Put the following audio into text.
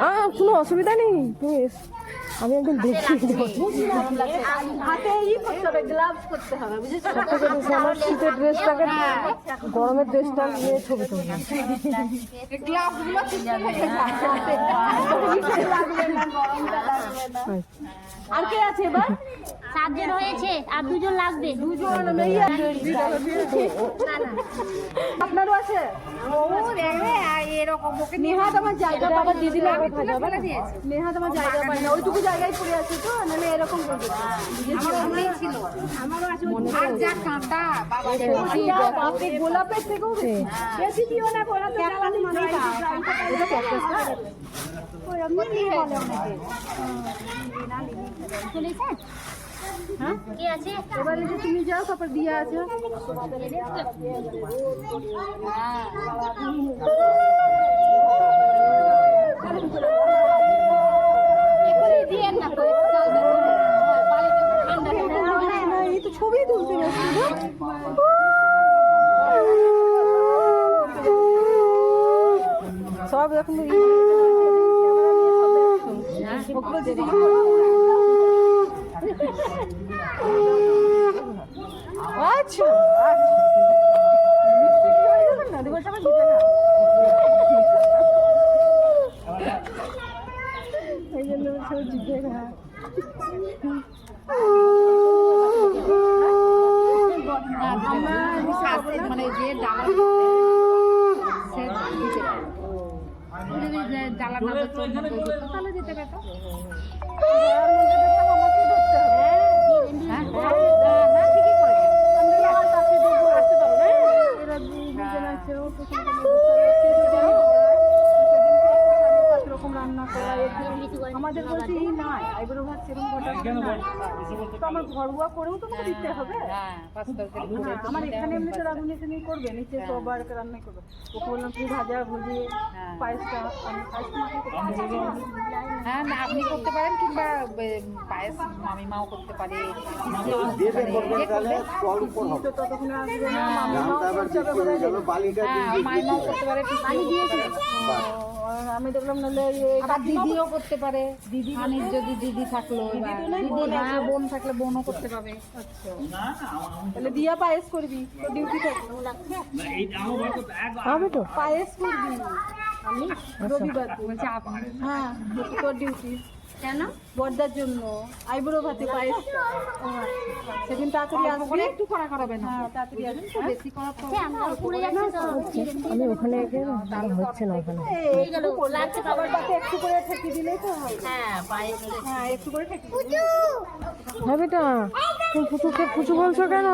আহ, কোনো অসুবিধা নেই? তুমি আমি একদিন দেখি হাতে ই করতে হবে গ্লাভস করতে হবে বুঝেছ? আমার শীতের ড্রেসটাকে গরমের ড্রেসটা নিয়ে ছবি তুলবো আর কে আছে এবার? সাতজন হয়েছে আর দুজন লাগবে। দুজন আপনারও আছে? এরকম নেহাত আমার জায়গা পাবা দিদি লাগবে নেহাত আমার জায়গা পায় না ওইটুকু জায়গায় পড়ে আছে তো নাহলে এরকম করবে। আমার ওখানেই ছিল। আমারও আছে আর যা কাঁটা। বাবা গোলাপের থেকেও বেশি। বেশি দিও না গোলাপ ক্যাকটাস মানে এটা ক্যাকটাস না ওই এমনি বলে অনেকে। চলেছে হ্যাঁ? কে আছে? এবারে যে তুমি যাও তারপর দিয়ে আছে। দিয়ে না না এই তো ছবি তুলতে সব এখন ওগুলো যদি আচ্ছা আচ্ছা মিষ্টি কি হয়ে যাবে না দিবস আমার দিতে না এই জন্য সব জিজ্ঞে না মানে যে ডালা সে ডালা তাহলে যেতে পেতো আমাদের বলছে এই নাই আইবুড়ো ভাত সেরকম কটা তো আমার ঘরোয়া করেও তোমাকে দিতে হবে। হ্যাঁ, আমার এখানে এমনি তো রাঁধুনি এখানেই করবে নিচে তো আবার রান্না করবে। ওকে বললাম তুই ভাজা ভুজি পায়েসটা আমি পারি। হ্যাঁ না আপনি করতে পারেন কিংবা পায়েস মামিমাও করতে পারে তো ততক্ষণ আসবে না মামি মাও দামটা আবার করতে হ্যাঁ মামিমাও করতে পারে আমি দেখলাম নাহলে আবার দিদিও করতে পারে। দিদি মানে যদি দিদি থাকল দিদি হ্যাঁ বোন থাকলে বোনও করতে পাবে। তাহলে দিয়া পায়েস করবি তো ডিউটি থাকবে আমি তো? পায়েস করবি। আমি রবিবার দিন। আপনি হ্যাঁ তোর ডিউটি কেন? বর্দার জন্য। আইবুড়ো ভাতে পায়েস। সেদিন তাড়াতাড়ি আসবি। একটু করা করাবে না? হ্যাঁ তাড়াতাড়ি বেশি করা হ্যাঁ যাচ্ছে। তো আমি ওখানে গিয়ে হচ্ছে না ওখানে। করলে খাবার পাতে একটু করে ঠেকি দিলেই তো হয়। হ্যাঁ হ্যাঁ একটু করে ঠেকি হ্যাঁ। বেটা তুমি ফুচু বলছো কেন?